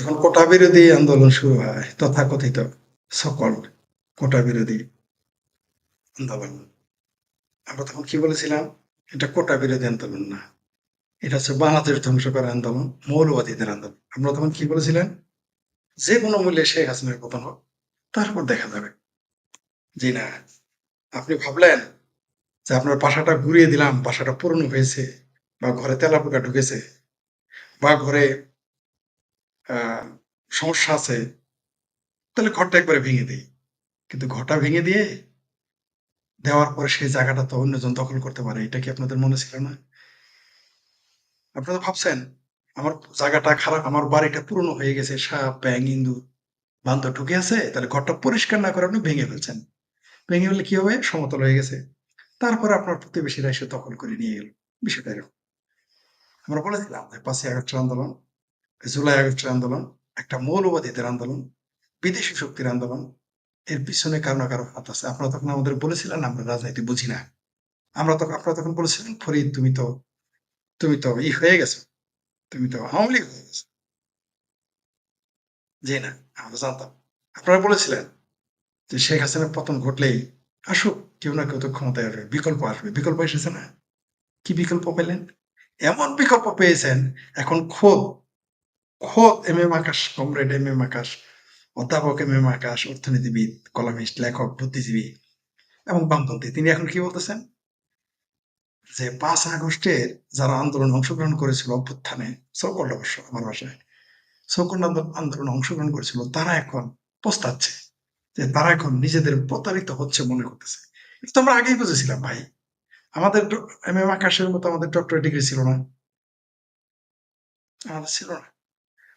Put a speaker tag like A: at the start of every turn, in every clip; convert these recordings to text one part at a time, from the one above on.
A: যখন কোটা বিরোধী আন্দোলন শুরু হয়, তথাকথিত সকল কোটা বিরোধী আন্দোলন। আমরা তখন কি বলেছিলাম? এটা কোটা বিরোধী আন্দোলন না। এটা হচ্ছে বাংলাদেশ ধ্বংস করার আন্দোলন, মৌলবাদীদের আন্দোলন। আমরা তখন কি বলেছিলেন যে কোনো মূল্যে শেখ হাসিনার পতন হোক, তারপর দেখা যাবে। জি না, আপনি ভাবলেন যে আপনার বাসাটা ঘুরিয়ে দিলাম, বাসাটা পুরনো হয়েছে, বা ঘরে তেলাপোকা ঢুকেছে, বা ঘরে সমস্যা আছে, তাহলে ঘরটা একবারে ভেঙে দিই। কিন্তু ঘরটা ভেঙে দিয়ে দেওয়ার পরে সেই জায়গাটা তো অন্যজন দখল করতে পারে, এটা কি আপনাদের মনে ছিল না? আপনারা ভাবছেন, আমার জায়গাটা খারাপ, আমার বাড়িটা পুরনো হয়ে গেছে, সাপ ব্যাং ইন্দু বান্ধব ঢুকে আছে, তাহলে ঘরটা পরিষ্কার না করে আপনি ভেঙে ফেলছেন। ভেঙে ফেললে কি হবে? সমতল হয়ে গেছে। তারপরে আপনার প্রতিবেশীরা এসে দখল করে নিয়ে গেল। বিষয়টা এরকম। আমরা বলেছিলাম যে পাঁচই আগস্টের আন্দোলন। জুলাই আগস্টের আন্দোলন, একটা মৌলবাদীদের আন্দোলন, বিদেশি শক্তির আন্দোলন, এর পিছনে কারও না কারও হাত আছে। আপনারা তখন আমাদের বলেছিলেন, আমরা রাজনীতি বুঝি না। আমরা তখন, আপনারা তখন বলেছিলেন, ফরিদ, তুমি তো তুমি তো ই হয়ে গেছো। তুমি তো আওয়ামী লীগ হয়ে গেছো। জি না, আমরা জানতাম। আপনারা বলেছিলেন যে শেখ হাসিনার পতন ঘটলেই আসুক, কেউ না কেউ তো ক্ষমতায় আসবে, বিকল্প আসবে। বিকল্প এসেছে না? কি বিকল্প পেলেন? এমন বিকল্প পেয়েছেন, এখন খোদ খোদ M M Akash comrade M M Akash অধ্যাপক এম এম আকাশ অর্থনীতিবিদ কলামিস্ট লেখক বুদ্ধিজীবী এবং বামপন্থী। তিনি এখন কি বলতেছেন? যে পাঁচ আগস্টের যারা আন্দোলন অংশগ্রহণ করেছিল অভ্যুত্থানে সকল অবশ্য আমার ভাষায় সকল আন্দোলনে অংশগ্রহণ করেছিল, তারা এখন পস্তাচ্ছে। যে তারা এখন নিজেদের প্রতারিত হচ্ছে মনে করতেছে। এটা তো আমরা আগেই বুঝেছিলাম ভাই। আমাদের এম এম আকাশের মতো আমাদের ডক্টরেট ডিগ্রি ছিল না। আমাদের ছিল না।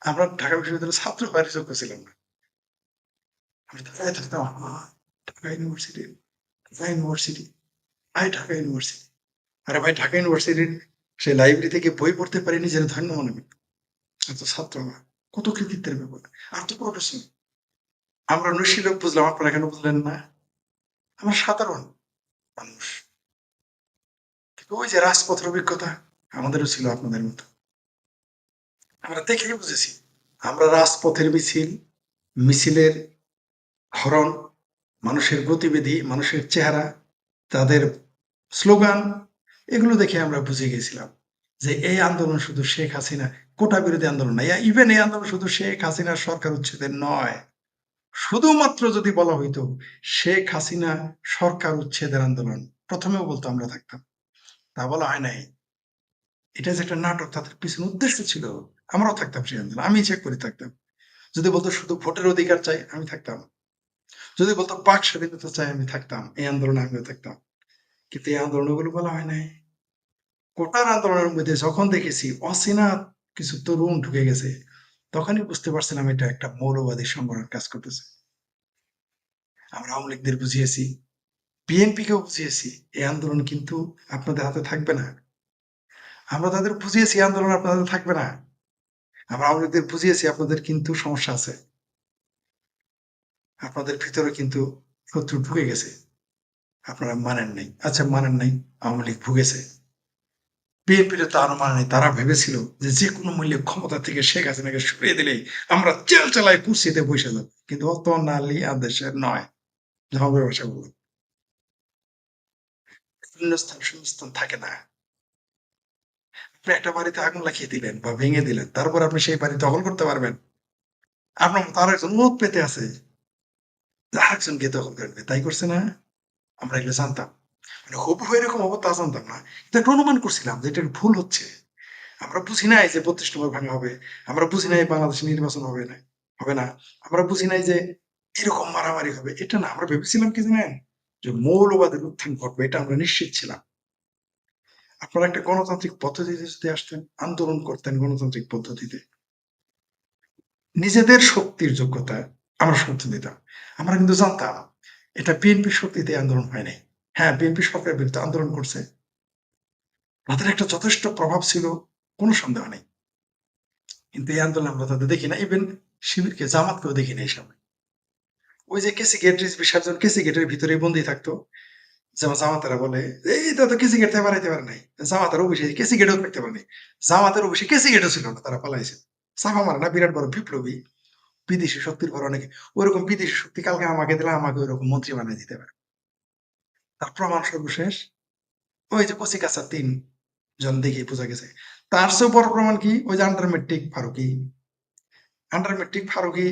A: আমরা ঢাকা বিশ্ববিদ্যালয়ের ছাত্র হওয়ার যোগ্য ছিলাম না। ঢাকা ঢাকা ইউনিভার্সিটি ভাই, ঢাকা ইউনিভার্সিটির লাইব্রেরি থেকে বই পড়তে ছাত্র কত ব্যাপার। তো আমরা নৈশিক বুঝলাম, আপনারা কেন বুঝলেন না? আমরা সাধারণ মানুষ। ওই যে রাজপথের অভিজ্ঞতা আমাদেরও ছিল আপনাদের মতো। আমরা দেখেই বুঝেছি। আমরা রাজপথের মিছিল, মিছিলের হরণ, মানুষের গতিবিধি, মানুষের চেহারা, তাদের স্লোগান, এগুলো দেখে আমরা বুঝে গেছিলাম যে এই আন্দোলন শুধু শেখ হাসিনা, কোটা বিরোধী আন্দোলন না ইভেন এই আন্দোলন শুধু শেখ হাসিনার সরকার উচ্ছেদের নয়। শুধুমাত্র যদি বলা হইতো শেখ হাসিনা সরকার উচ্ছেদের আন্দোলন, প্রথমেও বলতো আমরা থাকতাম। তা বলা হয় নাই। এটা যে একটা নাটক, তাদের পিছনে উদ্দেশ্য ছিল আমরাও থাকতাম আন্দোলন, আমি চেক করে থাকতাম। যদি বলতো শুধু ভোটের অধিকার চাই, আমি থাকতাম। যদি বলতো বাক স্বাধীনতা চাই, আমি থাকতাম। এই আন্দোলনে আমিও থাকতাম। কিন্তু এই আন্দোলনগুলো বলা হয় নাই। কোটার আন্দোলনের মধ্যে যখন দেখেছি, অচেনা কিছু তরুণ ঢুকে গেছে, তখনই বুঝতে পারছিলাম এটা একটা মৌলবাদী সংগঠন কাজ করতেছে। আমরা আওয়ামী লীগদের বুঝিয়েছি, বিএনপিকেও বুঝিয়েছি, এই আন্দোলন কিন্তু আপনাদের হাতে থাকবে না। আমরা তাদের বুঝিয়েছি আন্দোলন আপনাদের থাকবে না। আমরা আওয়ামী লীগদের বুঝিয়েছি, আপনাদের কিন্তু সমস্যা আছে। আপনাদের ভিতরে কিন্তু শত্রু ঢুকে গেছে। আপনারা মানেন নাই। আচ্ছা মানেন নাই, আওয়ামী লীগ ভুগেছে। বিএনপির তো আরও মানে নাই, তারা ভেবেছিল যে যে কোনো মূল্যে ক্ষমতা থেকে শেখ হাসিনাকে সরিয়ে দিলেই আমরা চেল চালাই কুর্সিতে বসে যাব। কিন্তু অত নালি আদেশের নয়। হবে ভাষা বলুন। শূন্যস্থান শূন্যস্থান থাকে না। একটা বাড়িতে আগুন লাগিয়ে দিলেন বা ভেঙে দিলেন, তারপর আপনি সেই বাড়ি দখল করতে পারবেন। আপনার মতো আরও একজন মত পেতে আছে। একজন গিয়ে দখল করবে, তাই করছে না? আমরা এগুলো জানতাম। মানে এরকম জানতাম না। কিন্তু একটা অনুমান করছিলাম যে এটা ভুল হচ্ছে। আমরা বুঝি নাই যে বত্রিশ নম্বর ভাঙা হবে। আমরা বুঝি নাই বাংলাদেশে নির্বাচন হবে না হবে না। আমরা বুঝি নাই যে এরকম মারামারি হবে। এটা না, আমরা ভেবেছিলাম কি জানেন? যে মৌলবাদের উত্থান ঘটবে, এটা আমরা নিশ্চিত ছিলাম। আপনারা একটা গণতান্ত্রিক পদ্ধতিতে যদি আসতেন, আন্দোলন করতেন গণতান্ত্রিক পদ্ধতিতে, নিজেদের শক্তির যোগ্যতা আমরা সমর্থন দিতাম। আমরা কিন্তু জানতাম, এটা বিএনপি শক্তিতে আন্দোলন হয় নাই। হ্যাঁ বিএনপি সরকারের বিরুদ্ধে আন্দোলন করছে। তাদের একটা যথেষ্ট প্রভাব ছিল, কোনো সন্দেহ নেই। কিন্তু এই আন্দোলন আমরা তাদের দেখি না। ইভেন শিবিরকে, জামাতকেও দেখি না এই সময় ওই যে কেসি গেট বিসর্জন কেসি গেটের ভিতরে বন্দি থাকতো। যেমন জামাতারা বলে, এই তো কেসি গেট বাড়াইতে পারে নাই। জামাতার অফিসে কেসি গেটও থাকতে পারে নাই। জামাতের অফিসে কেসি গেটও ছিল না, তারা পালাইছে। চাপা মারে না, বিরাট বড় বিপ্লবী। বিদেশি শক্তির পর অনেকে। ওইরকম বিদেশি শক্তি কালকে আমাকে দিলে আমাকে ওইরকম মন্ত্রী বানিয়ে দিতে পারে। তার প্রমাণ সর্বশেষ, ওই যে কচি কাঁচা তিন জন দেখে বোঝা গেছে। তার চেয়ে বড় প্রমাণ কি? ওই যে under matric Faruki under matric Faruki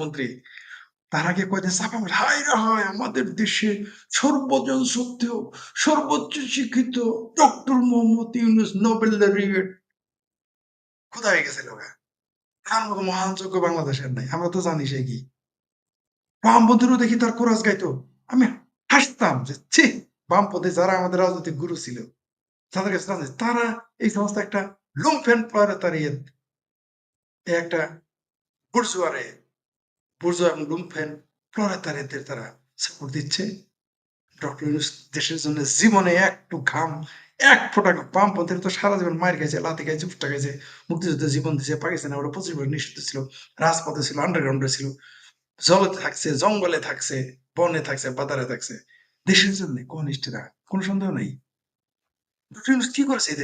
A: মন্ত্রী। তার আগে কয়দিন চাপা মারে হায় রে হায়, আমাদের দেশে সর্বজন সত্ত্বেও সর্বোচ্চ শিক্ষিত doctor Mohammad Yunus Nobel laureate কোথায় গেছে লোকা। তার মতো মহান যোগ্য বাংলাদেশের নাই, আমরা তো জানি সে কি। বামপন্থীরও দেখি তার কোরাস গাইতো। আমি হাসতাম যে, ছি বামপন্থী যারা আমাদের রাজনৈতিক গুরু ছিল, তাদের কাছে তারা এই সমস্ত একটা লুমফেন প্রলেতারিয়েত এই একটা বুর্জুয়ারে বুর্জুয়া এবং লুমফেন প্রলেতারিয়েতের তারা সাপোর্ট দিচ্ছে। ডক্টর ইউনুস দেশের জন্য জীবনে একটু ঘাম, এক ফোঁটা তো সারা জীবন মায়ের মুক্তিযুদ্ধে জীবন দিয়েছে পাকিস্তানে ওরা পঁচিশ বছর নিষিদ্ধ ছিল, রাজপথে ছিল আন্ডারগ্রাউন্ডে ছিল, জলে থাকছে, জঙ্গলে থাকছে, বনে থাকছে বাজারে থাকছে। দেশের জন্য কনিষ্ঠরা কোনো সন্দেহ নেই। ডক্টর ইউনূস কি করেছে এই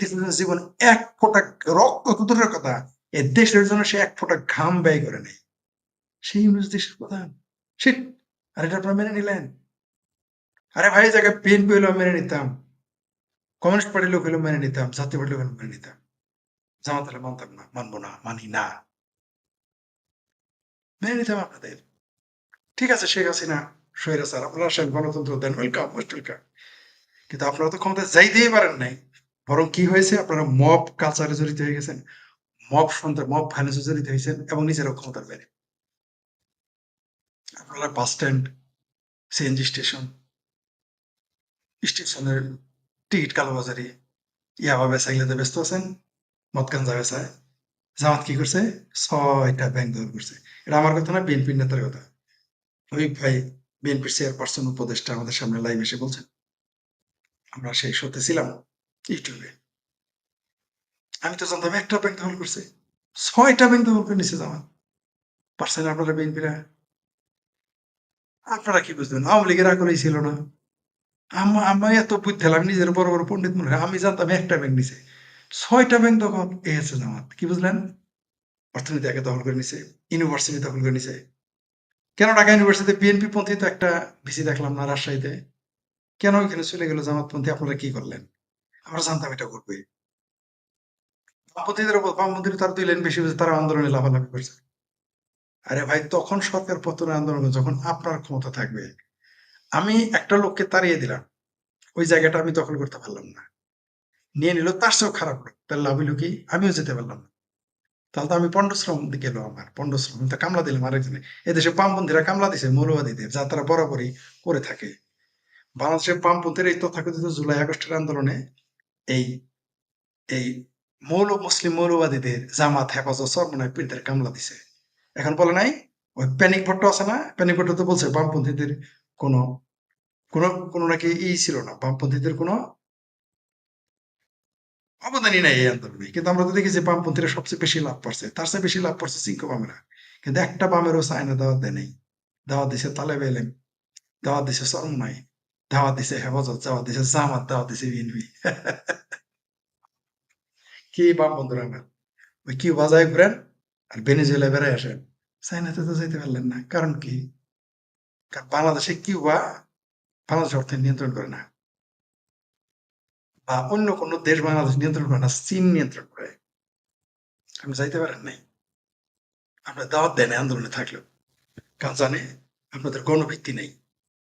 A: দেশের জন্য জীবন এক ফোঁটা রক্ত দূরের কথা এই দেশের জন্য সে এক ফোঁটা ঘাম ব্যয় করে নেই সেই ইউনুস দেশের প্রধান। সে আর এটা আপনারা মেনে নিলেন। আরে ভাই জায়গায় বিএনপি হলেও মেনে নিতাম। কমিউনিস্ট পার্টির লোক হলেও মেনে নিতাম। জাতীয় পার্টির লোক মেনে নিতাম। জামাত হলে মানতাম না, মানবো না, মানি না। মেনে নিতাম আপনাদের। ঠিক আছে, শেখ হাসিনা সৈরা স্যার আপনারা আসেন গণতন্ত্র দেন, ওয়েলকাম মোস্ট ওয়েলকাম। কিন্তু আপনারা তো ক্ষমতা যাইতেই পারেন নাই। বরং কি হয়েছে? আপনারা মব কালচারে জড়িত হয়ে গেছেন। মব সন্ত্রাস মব ফাইন্যান্সে জড়িত হয়েছেন এবং নিজেরাও ক্ষমতার বাইরে। আপনারা বাস স্ট্যান্ড সিএনজি স্টেশন স্টেশনের টিকিট কালোবাজারি, ইয়াবা বেচা, এগুলোতে ব্যস্ত আছেন মদ গাঞ্জা বেচায় জামাত কি করছে? ছয়টা ব্যাংক দখল করছে। এটা আমার কথা না বিএনপির নেতার কথা। ওই ভাই বিএনপির চেয়ারপারসন উপদেষ্টা আমাদের সামনে লাইভ এসে বলছেন। আমরা সেই শোতে ছিলাম ইউটিউবে আমি তো জানতাম একটা ব্যাংক দখল করছে। ছয়টা ব্যাংক দখল করে নিছে জামাত। পারছেন আপনারা বিএনপিরা? আপনারা কি বুঝলেন আওয়ামী লীগের আকলেই ছিল না। আমা এত বুঝতে আমি নিজের বড় বড় পণ্ডিত মনে হয় আমি জানতাম একটা ব্যাংক নিছে। ছয়টা ব্যাংক দখল, এ আছে জামাত। কি বুঝলেন? অর্থনীতি আগে দখল করে নিছে, ইউনিভার্সিটি দখল করে নিছে। কেন ঢাকা ইউনিভার্সিটিতে বিএনপি পন্থী তো একটা ভিসি দেখলাম না, রাজশাহীতে? কেন ওইখানে চলে গেল জামাত পন্থী আপনারা কি করলেন? আমরা জানতাম এটা ঘটবে। বামপন্থীদের বামপন্থীরা তার দুই বেশি তারা আন্দোলনে করছে। আরে ভাই, তখন সরকার যখন আপনার ক্ষমতা থাকবে, আমি একটা লোককে তাড়িয়ে দিলাম। ওই জায়গাটা আমি দখল করতে পারলাম না। নিয়ে নিল, তার চেয়েও খারাপ তার লাভ কি? আমিও যেতে পারলাম না। তাহলে তো আমি পণ্ডশ্রম গেল আমার, পণ্ডশ্রম। তো কামলা দিলাম আরেকজনে এদেশে বামপন্থীরা কামলা দিছে, মৌলবাদীদের, যা তারা বরাবরই করে থাকে। বাংলাদেশের বামপন্থীর এই তথাকথিত জুলাই আগস্টের আন্দোলনে এই এই মৌল মুসলিম মৌলবাদীদের জামাত হেফাজত সরমনায় পীরদের কামলা দিছে। এখন বলে নাই, ওই প্যানিক ভট্ট আছে না? প্যানিক ভট্ট তো বলছে বামপন্থীদের কোনো কোনো কোনো নাকি ই ছিল না, বামপন্থীদের কোনো অবদানই নাই এই আন্দোলনে। কিন্তু আমরা তো দেখি যে বামপন্থীরা সবচেয়ে বেশি লাভ পাচ্ছে তার চেয়ে বেশি লাভ পাচ্ছে সিংকো বামেরা। কিন্তু একটা বামেরও চায়না দাওয়াত দেয় নাই। দাওয়াত দিছে তালেব এলেম, দাওয়াত দিছে সরমনাই দাওয়াত দিছে হেফাজত, দাওয়াত দিছে জামাত, দাওয়াত দিছে বিএনপি। কি বাম বন্ধুরা আমার ওই কি বাজায় ঘুরেন আর ভেনেজুয়েলা বেড়ায় আসেন। চাইনাতে তো যেতে পারলেন না। কারণ কি? কারণ বাংলাদেশে কিউবা বাংলাদেশ অর্থনীতি নিয়ন্ত্রণ করে না। বা অন্য কোন দেশ বাংলাদেশ নিয়ন্ত্রণ করে না, চীন নিয়ন্ত্রণ করে। আপনি যাইতে পারেন নাই। আপনার দাওয়াত দেন নাই, আন্দোলনে থাকলেও। কারণ জানে, আপনাদের গণভিত্তি নেই।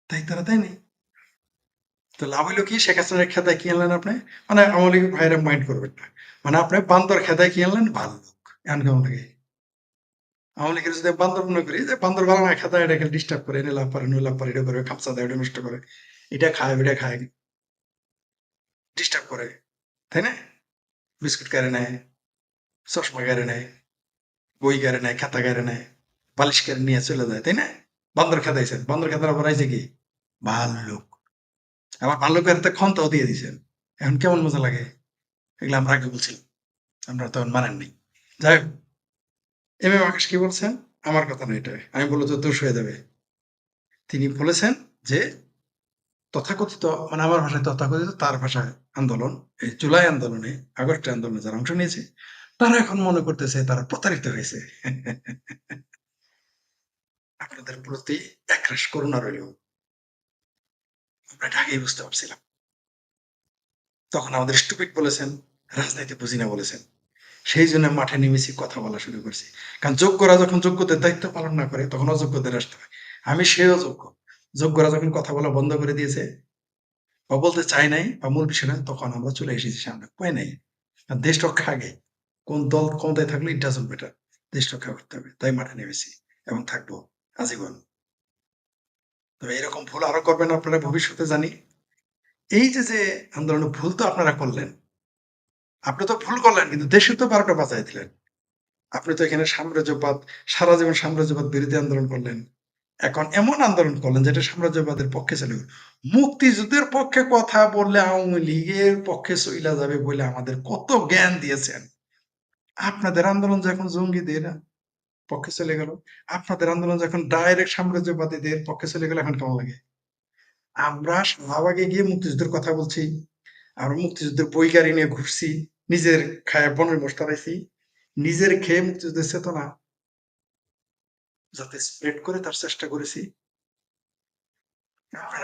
A: তাই তারা দেয় নাই। তো লাভ হইল কি? শেখ হাসিনার খেতায় কি আনলেন আপনি? মানে লীগের ভাইরা মাইন্ড করবেন না। মানে আপনি বান্দর খেতায় কি আনলেন? ভালো লোক। এমন কেমন লাগে আওয়ামী লীগের যদি বান্দর মনে করি, যে বান্দর বালা না খেতা এটাকে ডিস্টার্ব করে এনে লাভ পারে নইলাভ পারে, এটা করে খামসা দেয় ওটা নষ্ট করে। এটা খায় ওটা খায়। ডিস্টার্ব করে। তাই না? বিস্কুট কেড়ে নেয়, চশমা কেড়ে নেয়, বই কেড়ে নেয়, খাতা কেড়ে নেয়, বালিশ কেড়ে নিয়ে চলে যায়, তাই না? বান্দর খেতাইছেন বান্দর খেতার আবার আইছে কি? ভাল্লুক আবার ভাল্লুকের ক্ষমতাও দিয়ে দিয়েছেন। এখন কেমন মজা লাগে? এগুলো আমরা আগে বলছিলাম। আমরা তখন মানেননি যাই হোক এম এম আকাশ কি বলছেন? আমার কথা না এটা আমি বলল তো দোষ হয়ে যাবে। তিনি বলেছেন যে তথাকথিত মানে আমার ভাষায় তথাকথিত তার ভাষায় আন্দোলন, এই জুলাই আন্দোলনে, আগস্ট আন্দোলনে যারা অংশ নিয়েছে, তারা এখন মনে করতেছে তারা প্রতারিত হয়েছে। আপনাদের প্রতি একরাশ করুণা রইল। আমরা এটা আগেই বুঝতে পারছিলাম। তখন আমাদের স্টুপিড বলেছেন, রাজনীতি বুঝি না বলেছেন। সেই জন্য মাঠে নেমেছি, কথা বলা শুরু করছি। কারণ যোগ্যরা যখন যোগ্যদের দায়িত্ব পালন না করে, তখন অযোগ্যদের আসতে হয়। আমি সেও যোগ্য যোগ্যরা যখন কথা বলা বন্ধ করে দিয়েছে, বা বলতে চাই নাই, বা মূল বিষয় না, তখন আমরা চলে এসেছি সামনে। উপায় নাই? দেশ রক্ষা আগে। কোন দল ক্ষমতায় থাকলে ইট ডাজন্ট বেটার দেশ রক্ষা করতে হবে। তাই মাঠে নেমেছি এবং থাকব। আজীবন। তবে এরকম ভুল আরও করবেন আপনারা ভবিষ্যতে জানি। এই যে যে আন্দোলনে ভুল তো আপনারা করলেন, আপনি তো ভুল করলেন, কিন্তু দেশে তো বারোটা বাঁচাই দিলেন। আপনি তো এখানে সাম্রাজ্যবাদ, সারা জীবন সাম্রাজ্যবাদ বিরোধী আন্দোলন করলেন। এখন এমন আন্দোলন করলেন যেটা সাম্রাজ্যবাদের পক্ষে চলে মুক্তিযুদ্ধের পক্ষে কথা বললে আওয়ামী লীগের পক্ষে চইলা যাবে বলে আমাদের কত জ্ঞান দিয়েছেন। আপনাদের আন্দোলন যখন জঙ্গিদের পক্ষে চলে গেল। আপনাদের আন্দোলন যখন ডাইরেক্ট সাম্রাজ্যবাদীদের পক্ষে চলে গেল, এখন কেমন লাগে? আমরা শাহবাগে গিয়ে মুক্তিযুদ্ধের কথা বলছি, আমরা মুক্তিযুদ্ধের বই গাড়ি নিয়ে ঘুরছি, নিজের খায় বনের বসতে পাইছি নিজের খেয়ে মুক্তিযুদ্ধের চেতনা যাতে স্প্রেড করে তার চেষ্টা করেছি।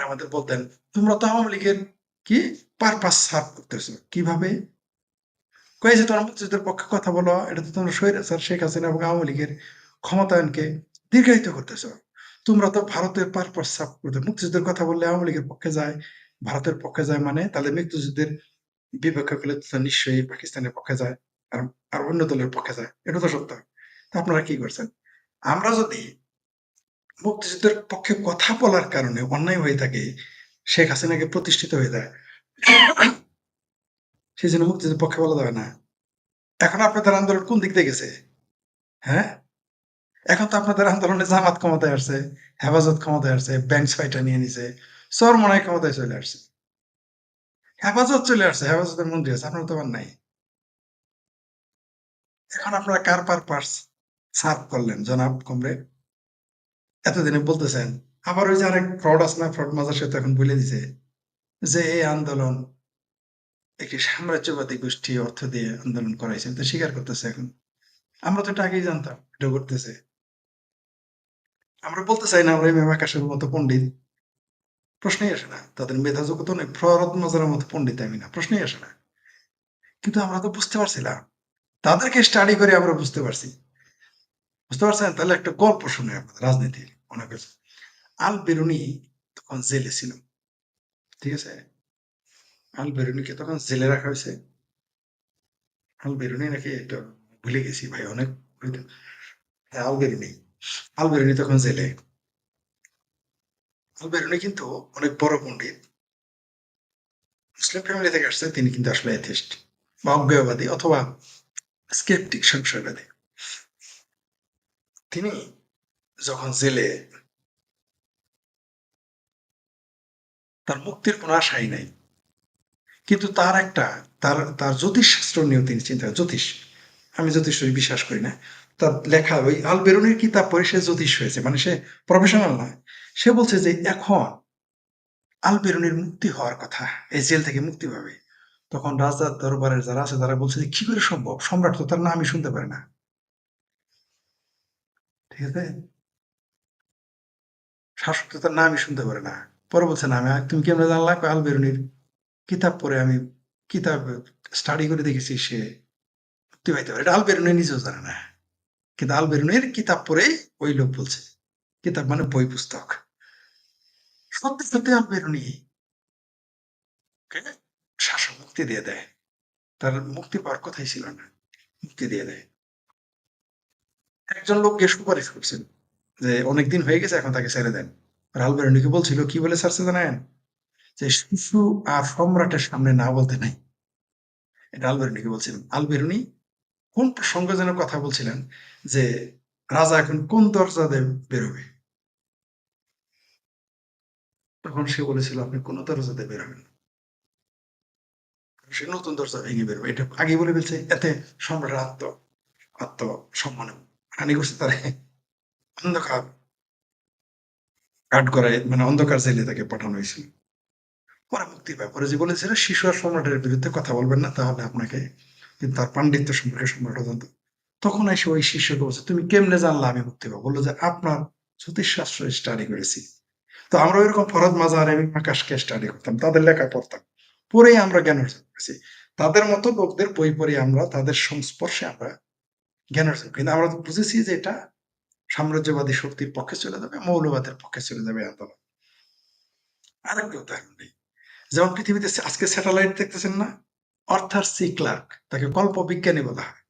A: আমাদের বলতেন, তোমরা তো আওয়ামী লীগের কি পারপাস সার্ভ করতেছো? কীভাবে? কয়ে যে, তোমরা মুক্তিযুদ্ধের পক্ষে কথা বলো, এটা তো তোমরা স্বৈরাচার শেখ হাসিনা এবং আওয়ামী লীগের ক্ষমতায়নকে দীর্ঘায়িত করতেছো। তোমরা তো ভারতের পারপাস সার্ভ করতে, মুক্তিযুদ্ধের কথা বললে আওয়ামী লীগের পক্ষে যায়, ভারতের পক্ষে যায় মানে তাহলে মুক্তিযুদ্ধের বিপক্ষে তো নিশ্চয়ই পাকিস্তানের পক্ষে যায় আর আর অন্য দলের পক্ষে যায়, এটা তো সত্য। তা আপনারা কি করছেন? আমরা যদি মুক্তিযুদ্ধের পক্ষে কথা বলার কারণে অন্যায় হয়ে থাকে, শেখ হাসিনাকে প্রতিষ্ঠিত হয়ে যায়, সেই জন্য মুক্তিযুদ্ধের পক্ষে বলা যাবে না। এখন আপনাদের আন্দোলন কোন দিক দিয়ে গেছে? হ্যাঁ? এখন তো আপনাদের আন্দোলনে জামাত ক্ষমতায় আসছে, হেফাজত ক্ষমতায় আসছে ব্যাংক ছয়টা নিয়ে নিছে সর মনে ক্ষমতায় চলে আসছে। হেফাজত চলে আসছে, হেফাজতের মন্ত্রী আছে, আপনার তো আর নাই। এখন আপনারা কার পার পার্স সার্ভ করলেন, জনাব কমরেড? এতদিনে বলতেছেন, আবার ওই যে আরেক ফ্রড আছে না ফ্রড মাজার সাথে এখন বলে দিছে, যে এই আন্দোলন একটি সাম্রাজ্যবাদী গোষ্ঠী অর্থ দিয়ে আন্দোলন করাইছেন তো স্বীকার করতেছে এখন। আমরা তো এটা আগেই জানতাম, এটা করতেছে আমরা বলতে চাই না আমরা ইমাম আকাশের মতো পণ্ডিত। প্রশ্নই আসে না। তাদের মেধা যোগ্যতা নেই ফরদ মজারের মতো পণ্ডিত আমি না। প্রশ্নই আসে না। কিন্তু আমরা তো বুঝতে পারছিলাম। তাদেরকে স্টাডি করে আমরা বুঝতে পারছি। বুঝতে পারছেন? তাহলে একটা গল্প শুনে আপনাদের রাজনীতির মনে করছে আল বেরুনি তখন জেলে ছিল। ঠিক আছে? আল বেরুনিকে তখন জেলে রাখা হয়েছে। আল বেরুনি নাকি একটা ভুলে গেছি ভাই, অনেক হ্যাঁ আল বেরুনি। আল বেরুনি তখন জেলে। আল বেরুনি কিন্তু অনেক বড় পণ্ডিত। মুসলিম ফ্যামিলি থেকে আসছে, তিনি কিন্তু আসলে এথিস্ট বা অজ্ঞেয়বাদী অথবা স্কেপটিক সংশয়বাদী। তিনি যখন জেলে, তার মুক্তির কোনো আশাই নাই। কিন্তু তার একটা, তার তার জ্যোতিষ শাস্ত্র নিয়েও তিনি চিন্তা, জ্যোতিষ। আমি জ্যোতিষ বিশ্বাস করি না। তার লেখা, ওই আল বেরুনের কিতাব পড়ে সে জ্যোতিষ হয়েছে মানে সে প্রফেশনাল নয়। সে বলছে যে এখন আল বেরুনির মুক্তি হওয়ার কথা, এই জেল থেকে মুক্তি পাবে। তখন রাজার দরবারের যারা আছে, তারা বলছে যে, কি করে সম্ভব? সম্রাট তো তার নামই শুনতে পারে না। ঠিক আছে? শাসক তো তার নামই শুনতে পারে না। পরে বলছে, না, আমি তুমি কেমন জানলা? আল বেরুনির কিতাব পড়ে আমি কিতাব স্টাডি করে দেখেছি, সে মুক্তি পাইতে পারে। এটা আল বেরুনি নিজেও জানে না। কিন্তু আল বেরুনির কিতাব পড়েই ওই লোক বলছে, কিতাব মানে বই পুস্তক। সত্যি সত্যি আল বেরুনি শাসক মুক্তি দিয়ে দেয়। তার মুক্তি পাওয়ার কথাই ছিল না, মুক্তি দিয়ে দেয়। একজন লোক লোককে সুপারিশ করছেন যে অনেকদিন হয়ে গেছে, এখন তাকে ছেড়ে দেন। আর আলবেরুনিকে বলছিল, কি বলে ছাড়ছে জানেন যে শিশু আর সম্রাটের সামনে না বলতে নাই। এটা আলবেরুনিকে বলছিলেন আলবেরুনি কোন প্রসঙ্গে যেন কথা বলছিলেন যে রাজা এখন কোন দরজা বেরোবে? তখন সে বলেছিল, আপনি কোন দরজা বেরোবেন সে নতুন দরজা ভেঙে বেরোবে। এটা আগে বলে ফেলছে, এতে সম্রাটের আত্ম আত্ম সম্মান হানি করছে তারা অন্ধকার কাট করায় মানে অন্ধকার জেলে তাকে পাঠানো হয়েছিল। পরে মুক্তি পায় পরে যে বলেছিল, শিশু আর সম্রাটের বিরুদ্ধে কথা বলবেন না, তাহলে আপনাকে কিন্তু তার পাণ্ডিত্য সম্পর্কে সম্রাট জানতো তখন এসে ওই শিষ্যকে বলছে, তুমি কেমনে জানলা আমি মুক্তি পাবো? বলল যে, আপনার জ্যোতিষশাস্ত্র স্টাডি করেছি। তো আমরা ওইরকম ফরদ মাজার এবং আকাশকে স্টাডি করতাম, তাদের লেখা পড়তাম। পড়েই আমরা জ্ঞান অর্জন করেছি। তাদের মতো লোকদের বই পড়ে আমরা, তাদের সংস্পর্শে আমরা জ্ঞান অর্জন কিন্তু আমরা তো বুঝেছি যে এটা সাম্রাজ্যবাদী শক্তির পক্ষে চলে যাবে, মৌলবাদের পক্ষে চলে যাবে আন্দোলন উদাহরণ নেই যেমন পৃথিবীতে আজকে স্যাটেলাইট দেখতেছেন না? অর্থার সি ক্লার্ক, তাকে কল্প বিজ্ঞানী বলা হয়।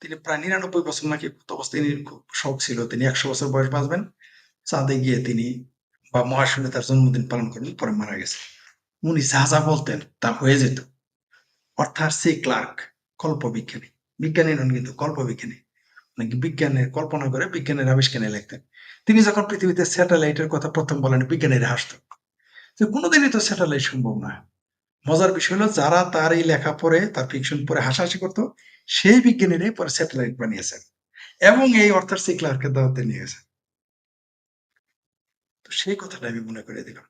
A: তিনি প্রায় নিরানব্বই বছর নাকি বছর তিনি খুব শখ ছিল, তিনি একশো বছর বয়স বাঁচবেন। চাঁদে গিয়ে তিনি বা মহাশূন্যে তার জন্মদিন পালন করবেন, পরে মারা গেছে। উনি যা যা বলতেন তা হয়ে যেত। অর্থাৎ সি ক্লার্ক কল্প বিজ্ঞানী নন কিন্তু কল্প বিজ্ঞানী নাকি বিজ্ঞানের কল্পনা করে বিজ্ঞানের আবিষ্কারে লিখতেন। তিনি যখন পৃথিবীতে স্যাটেলাইটের কথা প্রথম বলেন, বিজ্ঞানীরা হাসত। যে কোনোদিনই তো স্যাটেলাইট সম্ভব না মজার বিষয় হলো, যারা তার এই লেখা পড়ে, তার ফিকশন পড়ে হাসাহাসি করতো, সেই বিজ্ঞানীরাই পরে স্যাটেলাইট বানিয়েছেন এবং এই অর্থাৎ সি ক্লার্কের দাওয়াতে নিয়ে গেছেন তো সেই কথাটা আমি মনে করে দিলাম।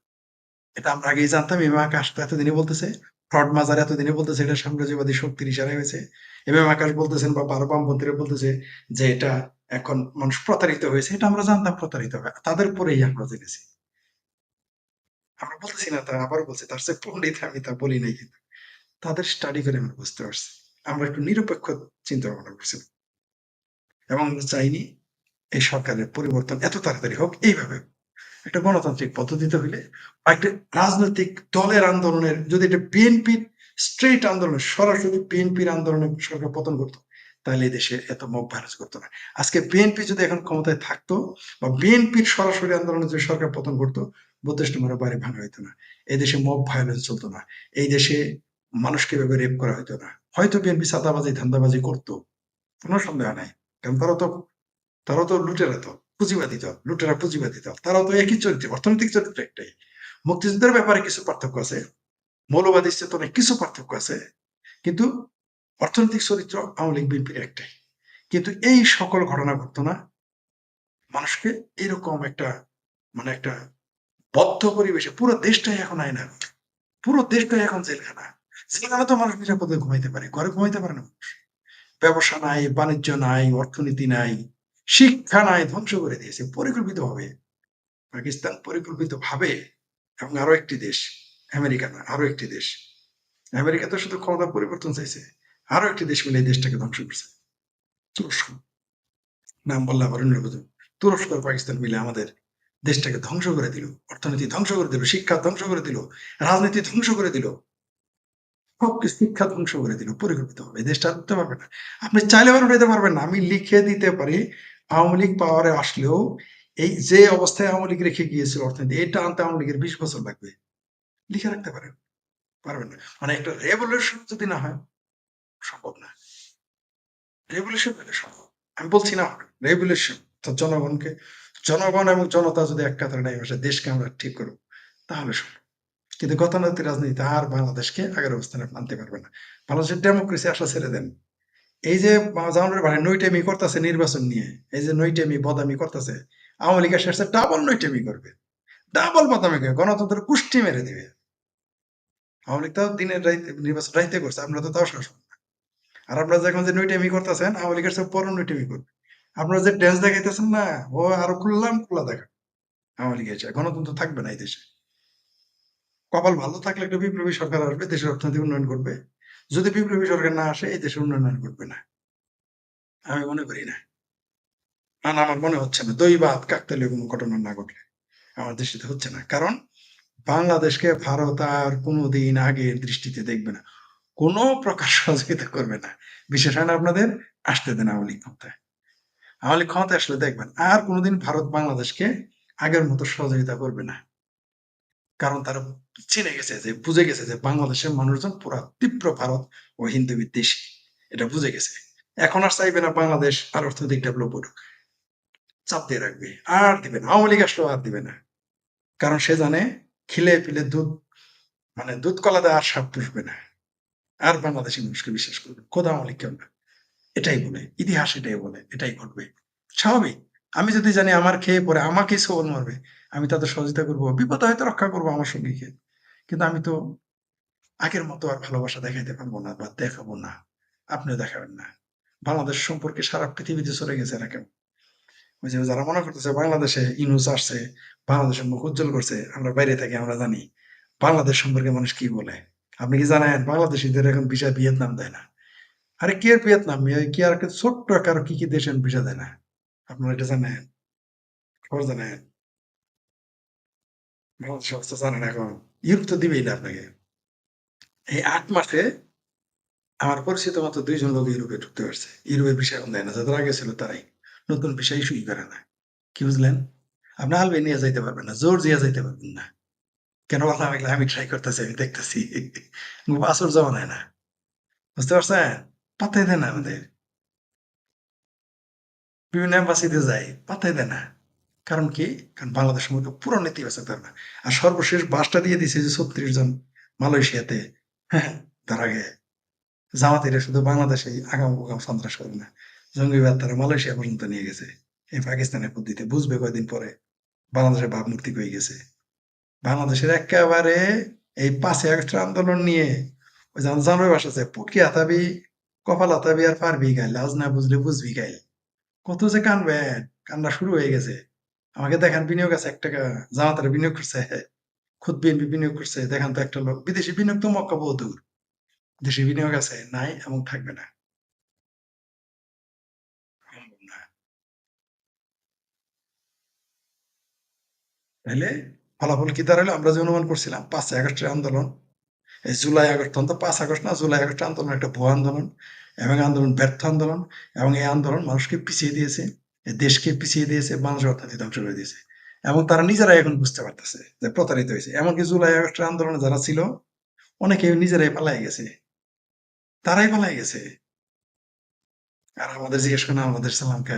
A: এটা আমরা আগেই জানতাম, এম আকাশ তো এতদিনে বলতেছে, ফ্রড মাজার এতদিনে বলতেছে, এটা সাম্রাজ্যবাদী শক্তির ইশারা হয়েছে। এম এম আকাশ বলতেছেন বা বারো বামপন্থীরা বলতেছে যে এটা এখন মানুষ প্রতারিত হয়েছে, এটা আমরা জানতাম প্রতারিত হবে তাদের পরেই আমরা জেনেছি। আমরা বলতেছি না তা আবার বলছি, তার চেয়ে পণ্ডিত আমি তা বলি নাই কিন্তু। তাদের স্টাডি করে আমরা বুঝতে পারছি। আমরা একটু নিরপেক্ষ চিন্তা ভাবনা করছি। এবং আমরা চাইনি এই সরকারের পরিবর্তন এত তাড়াতাড়ি হোক এইভাবে। একটা গণতান্ত্রিক পদ্ধতিতে হইলে একটা রাজনৈতিক দলের আন্দোলনের, যদি এটা বিএনপির স্ট্রেট আন্দোলন, সরাসরি বিএনপির আন্দোলনে সরকার পতন করতো তাহলে দেশে এত মব ভাইরাস করতো না। আজকে বিএনপি যদি এখন ক্ষমতায় থাকতো বা বিএনপির সরাসরি আন্দোলনে যদি সরকার পতন করতো বত্রিশ নম্বরের বাইরে ভাঙা হইতো না। এই দেশে মব ভায়োলেন্স চলতো না। এই দেশে মানুষকে এভাবে রেপ করা হইতো না। হয়তো বিএনপি সাদাবাজি ধান্দাবাজি করতো। কোনো সন্দেহ নাই। কারণ তারা তো তারাও তো লুটেরা তো, পুঁজিবাদী দল লুটেরা পুঁজিবাদী দল তারাও তো একই চরিত্র, অর্থনৈতিক চরিত্র একটাই। মুক্তিযুদ্ধের ব্যাপারে কিছু পার্থক্য আছে, মৌলবাদী চেতনে কিছু পার্থক্য আছে, কিন্তু অর্থনৈতিক চরিত্র আওয়ামী লীগ বিএনপির একটাই। কিন্তু এই সকল ঘটনা ঘটতো না। মানুষকে এরকম একটা মানে একটা বদ্ধ পরিবেশে, পুরো দেশটাই এখন আয়না। পুরো দেশটাই এখন জেলখানা। জেলখানা তো মানুষ নিরাপদে ঘুমাইতে পারে, ঘরে ঘুমাইতে পারে না। ব্যবসা নাই, বাণিজ্য নাই, অর্থনীতি নাই, শিক্ষা নাই, ধ্বংস করে দিয়েছে পরিকল্পিত ভাবে পাকিস্তান পরিকল্পিত ভাবে এবং আরও একটি দেশ, আমেরিকা না আরও একটি দেশ। আমেরিকা তো শুধু ক্ষমতা পরিবর্তন চাইছে, আরও একটি দেশ মিলে এই দেশটাকে ধ্বংস করছে। তুরস্ক। নাম বললাম বুঝুন তুরস্ক পাকিস্তান মিলে আমাদের দেশটাকে ধ্বংস করে দিল, অর্থনীতি ধ্বংস করে দিল, শিক্ষা ধ্বংস করে দিল, রাজনীতি ধ্বংস করে দিল, সবকিছু শিক্ষা ধ্বংস করে দিল, পরিকল্পিত হবে। দেশটা উঠতে পারবে না। আপনি চাইলে আবার উঠাইতে পারবেন না। আমি লিখে দিতে পারি, আওয়ামী লীগ পাওয়ারে আসলেও এই যে অবস্থায় আওয়ামী লীগ রেখে গিয়েছিল অর্থনীতি, এটা আনতে আওয়ামী লীগের বিশ বছর লাগবে। লিখে রাখতে পারেন, পারবেন না। মানে একটা রেভলিউশন যদি না হয়, সম্ভব না। রেভলিউশন সম্ভব। আমি বলছি না রেভলিউশন জনগণকে জনগণ এবং জনতা যদি এক কাতারে নাই বসে দেশকে আমরা ঠিক করব। তাহলে সম্ভব কিন্তু গতানুগতিক রাজনীতি আর বাংলাদেশকে আগের অবস্থানে আনতে পারবে না। বাংলাদেশের ডেমোক্রেসি আসলে ছেড়ে দেন। এই যে জামানের ভাড়া নইটেমি করতেছে নির্বাচন নিয়ে। এই যে নইটেমি বদামি করতেছে, আওয়ামী লীগের শেষে ডাবল নইটেমি করবে। ডাবল বদামি করবে, গণতন্ত্রের কুষ্টি মেরে দিবে। আওয়ামী লীগ তাও দিনের নির্বাচন রাইতে করছে আপনারা তো তাও শাসন আর আপনারা যখন যে নইটেমি করতেছেন, আওয়ামী লীগের সব পর নইটেমি করবে। আপনারা যে ড্যান্স দেখাইতেছেন না ও আরও খুললাম খোলা দেখা লীগের চায় গণতন্ত্র থাকবে না এই দেশে। কপাল ভালো থাকলে একটা বিপ্লবী সরকার আসবে দেশের অর্থনীতি উন্নয়ন করবে। যদি বিপ্লবী সরকার না আসে এই দেশের উন্নয়ন করবে না। আমি মনে করি না। না না, আমার মনে হচ্ছে না। দৈবাত কাকতালীয় কোনো ঘটনা না ঘটলে আমার দৃষ্টিতে হচ্ছে না। কারণ বাংলাদেশকে ভারত আর কোনোদিন আগের দৃষ্টিতে দেখবে না। কোনো প্রকার সহযোগিতা করবে না। বিশেষ হয় না আপনাদের আসতে দেন আওয়ামী ক্ষমতায়। আওয়ামী লীগ ক্ষমতায় আসলে দেখবেন, আর কোনোদিন ভারত বাংলাদেশকে আগের মতো সহযোগিতা করবে না। কারণ তারা চিনে গেছে যে, বুঝে গেছে যে, বাংলাদেশের মানুষজন পুরা তীব্র ভারত ও হিন্দু বিদ্বেষী। এটা বুঝে গেছে। এখন আর চাইবে না বাংলাদেশ আর অর্থনৈতিক ডেভেলপ করুক। চাপ দিয়ে রাখবে। আর দিবে না। আওয়ামী লীগ আসলেও আর দিবে না। কারণ সে জানে, খিলে পিলে দুধ মানে দুধ কলা দেয় আর সাপ পুষবে না। আর বাংলাদেশি মানুষকে বিশ্বাস করবে খোদা আওয়ামী লীগ কেউ না। এটাই বলে, ইতিহাস এটাই বলে, এটাই ঘটবে। স্বাভাবিক। আমি যদি জানি আমার খেয়ে পরে আমাকেই সবল মারবে, আমি তাদের সহযোগিতা করব, বিপদ হয়তো রক্ষা করব আমার সঙ্গীকে কিন্তু আমি তো আগের মতো আর ভালোবাসা দেখাইতে পারব না বা দেখাবো না, আপনিও দেখাবেন না। বাংলাদেশ সম্পর্কে সারা পৃথিবীতে চলে গেছে এরা কেমন ওই যে যারা মনে করতেছে বাংলাদেশে ইনুস আসছে, বাংলাদেশের মুখ উজ্জ্বল করছে, আমরা বাইরে থাকি, আমরা জানি। বাংলাদেশ সম্পর্কে মানুষ কি বলে? আপনি কি জানেন? বাংলাদেশিদের এখন ভিসা ভিয়েতনাম দেয় না। আরে কি ভিয়েতনাম? কি আর ছোট্ট কারও কি কি দেশ ভিসা দেয় না? আপনারা এটা জানেন? খবর জানেন? জানেন এখন। ইউরোপ তো দিবেই না আপনাকে। এই আট মাসে আমার পরিচিত মতো দুইজন লোক ইউরোপে ঢুকতে পারছে। ইউরোপের বিষয় এখন দেয় না। যাদের আগে ছিল তারাই। নতুন বিষয় ইস্যুই করে না। কি বুঝলেন? আপনি আলবেনিয়া যাইতে পারবেন না, জর্জিয়া যাইতে পারবেন না। কেন বললাম আমি ট্রাই করতেছি, আমি দেখতেছি। পাসপোর্ট জমা নেয় না। বুঝতে পারছেন? পাত্তাই দেয় না আমাদের। বিভিন্ন এম্বাসিতে যাই পাত্তাই দেয় না। কারণ কি? কারণ বাংলাদেশ সম্পর্কে পুরো নেতিবাচক ধারণা। আর সর্বশেষ বাসটা দিয়ে দিছে যে ছত্রিশ জন মালয়েশিয়াতে হ্যাঁ তার আগে। জামাতিরা শুধু বাংলাদেশে আগাম আগাম সন্ত্রাস করে না। জঙ্গিবাদ তারা মালয়েশিয়া পর্যন্ত নিয়ে গেছে। এই পাকিস্তানের পদ্ধতিতে বুঝবে কয়দিন পরে বাংলাদেশের ভাবমূর্তি হয়ে গেছে। বাংলাদেশের একেবারে এই পাঁচই আগস্টের আন্দোলন নিয়ে ওই জানুয়ারি বাস আছে পুটকি হাতাবি কপাল হাতাবি আর পারবি গাইল আজ না বুঝলে বুঝবি গাইল কত যে কানবেন কান্না শুরু হয়ে গেছে। আমাকে দেখান বিনিয়োগ আছে এক টাকা, জামাতারা বিনিয়োগ করছে। খুদ বিএনপি বিনিয়োগ করছে, দেখান তো একটা লোক। বিদেশি বিনিয়োগ তো মক্কা বহু দূর। দেশি বিনিয়োগ আছে, নাই এবং থাকবে না। তাহলে ফলাফল কি দাঁড়াল? আমরা যে অনুমান করছিলাম, পাঁচই আগস্টের আন্দোলন জুলাই আগস্ট তখন তো পাঁচ আগস্ট না, জুলাই আগস্টের আন্দোলন একটা ভুয়া আন্দোলন এবং আন্দোলন ব্যর্থ আন্দোলন এবং এই আন্দোলন মানুষকে পিছিয়ে দিয়েছে দেশকে পিছিয়ে দিয়েছে, মানুষের অর্থনীতি ধ্বংস করে দিয়েছে। এবং তারা নিজেরাই এখন বুঝতে পারতেছে যে প্রতারিত হয়েছে। এমনকি জুলাই আগস্টের আন্দোলনে যারা ছিল, অনেকে নিজেরাই পালাই গেছে। তারাই পালাই গেছে। আর আমাদের জিজ্ঞেস করেন, আমাদের সালামকে।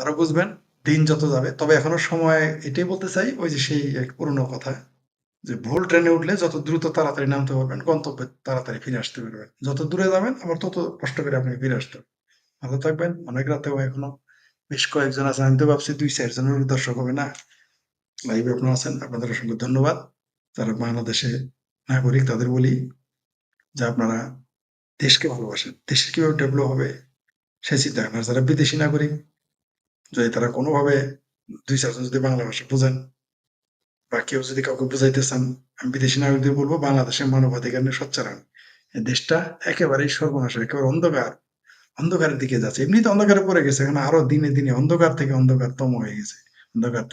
A: আরও বুঝবেন? দিন যত যাবে, তবে এখনও সময় এটাই বলতে চাই, ওই যে সেই এক পুরনো কথা, যে ভুল ট্রেনে উঠলে যত দ্রুত তাড়াতাড়ি নামতে পারবেন, গন্তব্যে তাড়াতাড়ি ফিরে আসতে পারবেন। যত দূরে যাবেন, আবার তত কষ্ট করে আপনি ফিরে আসতে। ভালো থাকবেন, অনেক রাতেও এখনও বেশ কয়েকজন আছে আমি তো ভাবছি দুই চারজনের দর্শক হবে না। লাইভে আপনারা আছেন, আপনাদের অসংখ্য ধন্যবাদ। যারা বাংলাদেশে নাগরিক, তাদের বলি যে আপনারা দেশকে ভালোবাসেন দেশের কীভাবে ডেভেলপ হবে সে চিন্তা। আর যারা বিদেশি নাগরিক যদি তারা কোনোভাবে দুই চারজন যদি বাংলা ভাষা বোঝেন, বা কেউ যদি কাউকে বুঝাইতে চান, আমি বিদেশি নাগরিকদের বলব, বাংলাদেশের মানবাধিকার নিয়ে সচ্চারণ দেশটা একেবারেই সর্বনাশ, একেবারে অন্ধকার, অন্ধকারের দিকে যাচ্ছে। এমনিতে অন্ধকারে পড়ে গেছে এখানে আরও দিনে দিনে অন্ধকার থেকে অন্ধকারতম হয়ে গেছে। অন্ধকার